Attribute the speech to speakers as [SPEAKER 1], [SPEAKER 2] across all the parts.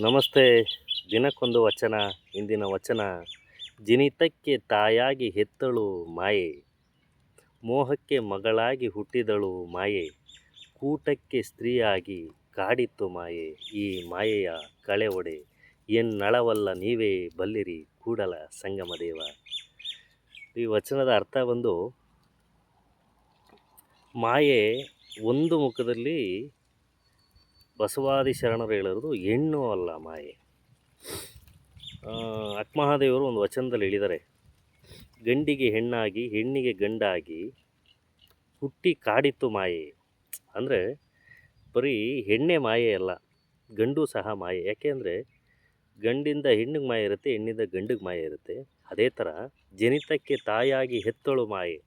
[SPEAKER 1] ನಮಸ್ತೆ. ದಿನಕ್ಕೊಂದು ವಚನ, ಇಂದಿನ ವಚನ. ಜಿನಿತಕ್ಕೆ ತಾಯಾಗಿ ಹೆತ್ತಳು ಮಾಯೆ. ಮೋಹಕ್ಕೆ ಮಗಳಾಗಿ ಹುಟ್ಟಿದಳು ಮಾಯೆ. ಕೂಟಕ್ಕೆ ಸ್ತ್ರೀಯಾಗಿ ಕಾಡಿತ್ತು ಮಾಯೆ. ಈ ಮಾಯೆಯ ಕಳೆ ಒಡೆ ಎನ್ನಳವಲ್ಲ ನೀವೇ ಬಲ್ಲಿರಿ ಕೂಡಲ ಸಂಗಮ ದೇವ. ಈ ವಚನದ ಅರ್ಥ ಬಂದು, ಮಾಯೆ ಒಂದು ಮುಖದಲ್ಲಿ ಬಸವಾದಿ ಶರಣರು ಹೇಳಿರೋದು ಹೆಣ್ಣು ಅಲ್ಲ ಮಾಯೆ. ಅಕ್ಮಹಾದೇವರು ಒಂದು ವಚನದಲ್ಲಿ ಹೇಳಿದ್ದಾರೆ, ಗಂಡಿಗೆ ಹೆಣ್ಣಾಗಿ, ಹೆಣ್ಣಿಗೆ ಗಂಡಾಗಿ ಹುಟ್ಟಿ ಕಾಡಿತ್ತು ಮಾಯೆ. ಅಂದರೆ ಬರೀ ಹೆಣ್ಣೆ ಮಾಯೆ ಅಲ್ಲ, ಗಂಡು ಸಹ ಮಾಯೆ. ಯಾಕೆಂದರೆ ಗಂಡಿಂದ ಹೆಣ್ಣಿಗೆ ಮಾಯೆ ಇರುತ್ತೆ, ಹೆಣ್ಣಿಂದ ಗಂಡಿಗೆ ಮಾಯೆ ಇರುತ್ತೆ. ಅದೇ ಥರ ಜನಿತಕ್ಕೆ ತಾಯಾಗಿ ಹೆತ್ತಳು ಮಾಯೆ.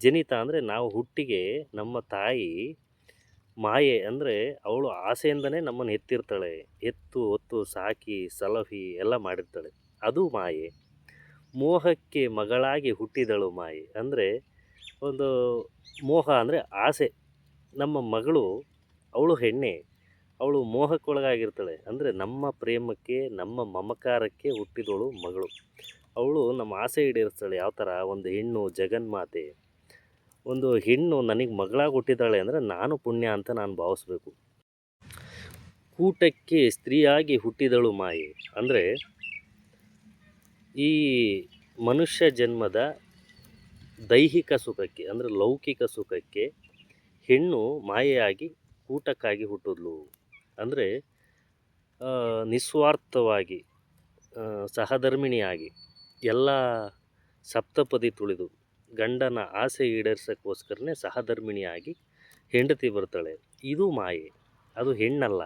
[SPEAKER 1] ಜನಿತ ಅಂದರೆ ನಾವು ಹುಟ್ಟಿಗೆ ನಮ್ಮ ತಾಯಿ ಮಾಯೆ ಅಂದರೆ ಅವಳು ಆಸೆಯಿಂದನೇ ನಮ್ಮನ್ನು ಎತ್ತಿರ್ತಾಳೆ. ಎತ್ತು, ಒತ್ತು, ಸಾಕಿ, ಸಲಹಿ ಎಲ್ಲ ಮಾಡಿರ್ತಾಳೆ. ಅದು ಮಾಯೆ. ಮೋಹಕ್ಕೆ ಮಗಳಾಗಿ ಹುಟ್ಟಿದಳು ಮಾಯೆ. ಅಂದರೆ ಒಂದು ಮೋಹ ಅಂದರೆ ಆಸೆ. ನಮ್ಮ ಮಗಳು, ಅವಳು ಹೆಣ್ಣೆ. ಅವಳು ಮೋಹಕ್ಕೊಳಗಾಗಿರ್ತಾಳೆ. ಅಂದರೆ ನಮ್ಮ ಪ್ರೇಮಕ್ಕೆ, ನಮ್ಮ ಮಮಕಾರಕ್ಕೆ ಹುಟ್ಟಿದವಳು ಮಗಳು. ಅವಳು ನಮ್ಮ ಆಸೆ ಈಡೇರಿಸ್ತಾಳೆ. ಯಾವ ಥರ ಒಂದು ಹೆಣ್ಣು, ಜಗನ್ಮಾತೆ. ಒಂದು ಹೆಣ್ಣು ನನಗೆ ಮಗಳಾಗಿ ಹುಟ್ಟಿದ್ದಾಳೆ ಅಂದರೆ ನಾನು ಪುಣ್ಯ ಅಂತ ನಾನು ಭಾವಿಸ್ಬೇಕು. ಕೂಟಕ್ಕೆ ಸ್ತ್ರೀಯಾಗಿ ಹುಟ್ಟಿದಳು ಮಾಯೆ. ಅಂದರೆ ಈ ಮನುಷ್ಯ ಜನ್ಮದ ದೈಹಿಕ ಸುಖಕ್ಕೆ ಅಂದರೆ ಲೌಕಿಕ ಸುಖಕ್ಕೆ ಹೆಣ್ಣು ಮಾಯೆಯಾಗಿ ಕೂಟಕ್ಕಾಗಿ ಹುಟ್ಟಿದ್ಲು. ಅಂದರೆ ನಿಸ್ವಾರ್ಥವಾಗಿ ಸಹಧರ್ಮಿಣಿಯಾಗಿ ಎಲ್ಲ ಸಪ್ತಪದಿ ತುಳಿದು ಗಂಡನ ಆಸೆ ಈಡೇರ್ಸೋಕ್ಕೋಸ್ಕರನೇ ಸಹಧರ್ಮಿಣಿಯಾಗಿ ಹೆಂಡತಿ ಬರ್ತಾಳೆ. ಇದು ಮಾಯೆ. ಅದು ಹೆಣ್ಣಲ್ಲ.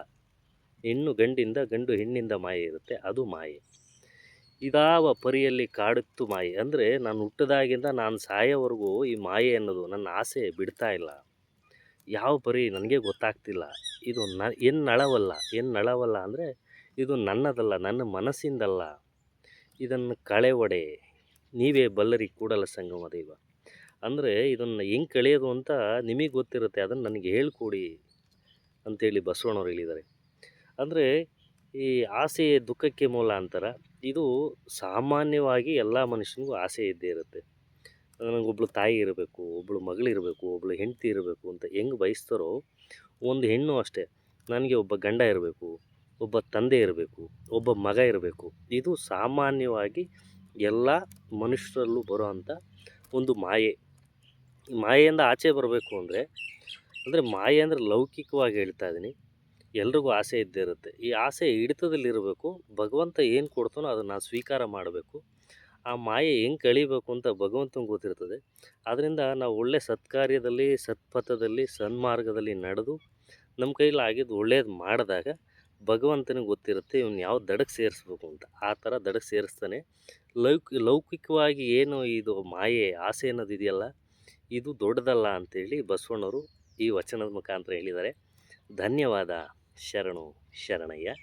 [SPEAKER 1] ಹೆಣ್ಣು ಗಂಡಿಂದ ಗಂಡು ಹೆಣ್ಣಿಂದ ಮಾಯೆ ಇರುತ್ತೆ. ಅದು ಮಾಯೆ. ಇದಾವ ಪರಿಯಲ್ಲಿ ಕಾಡುತ್ತು ಮಾಯೆ. ಅಂದರೆ ನಾನು ಹುಟ್ಟದಾಗಿಂದ ನಾನು ಸಾಯೋವರೆಗೂ ಈ ಮಾಯೆ ಅನ್ನೋದು ನನ್ನ ಆಸೆ ಬಿಡ್ತಾ ಇಲ್ಲ. ಯಾವ ಪರಿ ನನಗೆ ಗೊತ್ತಾಗ್ತಿಲ್ಲ. ಇದು ನ, ಎನ್ನಳವಲ್ಲ. ಎನ್ನಳವಲ್ಲ ಅಂದರೆ ಇದು ನನ್ನದಲ್ಲ, ನನ್ನ ಮನಸ್ಸಿಂದಲ್ಲ. ಇದನ್ನು ಕಳೆ ಒಡೆ ನೀವೇ ಬಲ್ಲರಿ ಕೂಡಲ ಸಂಗಮ ದೈವ. ಅಂದರೆ ಇದನ್ನು ಹೆಂಗೆ ಕಳೆಯೋದು ಅಂತ ನಿಮಗೆ ಗೊತ್ತಿರುತ್ತೆ, ಅದನ್ನು ನನಗೆ ಹೇಳ್ಕೊಡಿ ಅಂತೇಳಿ ಬಸವಣ್ಣವ್ರು ಹೇಳಿದ್ದಾರೆ. ಅಂದರೆ ಈ ಆಸೆ ದುಃಖಕ್ಕೆ ಮೂಲ ಅಂತಾರೆ, ಇದು ಸಾಮಾನ್ಯವಾಗಿ ಎಲ್ಲ ಮನುಷ್ಯನಿಗೂ ಆಸೆ ಇದ್ದೇ ಇರುತ್ತೆ. ನನಗೊಬ್ಳು ತಾಯಿ ಇರಬೇಕು ಒಬ್ಬಳು ಮಗಳಿರಬೇಕು ಒಬ್ಬಳು ಹೆಂಡತಿ ಇರಬೇಕು ಅಂತ ಹೆಂಗೆ ಬಯಸ್ತಾರೋ ಒಂದು ಹೆಣ್ಣು ಅಷ್ಟೇ, ನನಗೆ ಒಬ್ಬ ಗಂಡ ಇರಬೇಕು, ಒಬ್ಬ ತಂದೆ ಇರಬೇಕು, ಒಬ್ಬ ಮಗ ಇರಬೇಕು, ಇದು ಸಾಮಾನ್ಯವಾಗಿ ಎಲ್ಲ ಮನುಷ್ಯರಲ್ಲೂ ಬರೋವಂಥ ಒಂದು ಮಾಯೆ. ಮಾಯೆಯಿಂದ ಆಚೆ ಬರಬೇಕು ಅಂದರೆ ಅಂದರೆ ಮಾಯೆ ಅಂದರೆ ಲೌಕಿಕವಾಗಿ ಹೇಳ್ತಾ ಇದ್ದೀನಿ. ಎಲ್ರಿಗೂ ಆಸೆ ಇದ್ದೇ ಇರುತ್ತೆ. ಈ ಆಸೆ ಹಿಡಿತದಲ್ಲಿರಬೇಕು, ಭಗವಂತ ಏನು ಕೊಡ್ತಾನೋ ಅದನ್ನು ಸ್ವೀಕಾರ ಮಾಡಬೇಕು. ಆ ಮಾಯೆ ಹೆಂಗೆ ಕಳಿಬೇಕು ಅಂತ ಭಗವಂತನಿಗೆ ಗೊತ್ತಿರ್ತದೆ. ಆದ್ದರಿಂದ ನಾವು ಒಳ್ಳೆ ಸತ್ಕಾರ್ಯದಲ್ಲಿ, ಸತ್ಪಥದಲ್ಲಿ, ಸನ್ಮಾರ್ಗದಲ್ಲಿ ನಡೆದು ನಮ್ಮ ಕೈಲಿ ಆಗಿದ್ದು ಒಳ್ಳೇದು ಮಾಡಿದಾಗ ಭಗವಂತನಿಗೆ ಗೊತ್ತಿರುತ್ತೆ ಇವನು ಯಾವ ದಡಕ್ಕೆ ಸೇರಿಸ್ಬೇಕು ಅಂತ. ಆ ಥರ ದಡಕ್ಕೆ ಸೇರಿಸ್ತಾನೆ. ಲೌಕ್, ಲೌಕಿಕವಾಗಿ ಏನು ಇದು ಮಾಯೆ, ಆಸೆ ಅನ್ನೋದು ಇದೆಯಲ್ಲ, ಇದು ದೊಡ್ಡದಲ್ಲ ಅಂತೇಳಿ ಬಸವಣ್ಣವರು ಈ ವಚನದ ಮುಖಾಂತರ ಹೇಳಿದ್ದಾರೆ. ಧನ್ಯವಾದ. ಶರಣು, ಶರಣಯ್ಯ.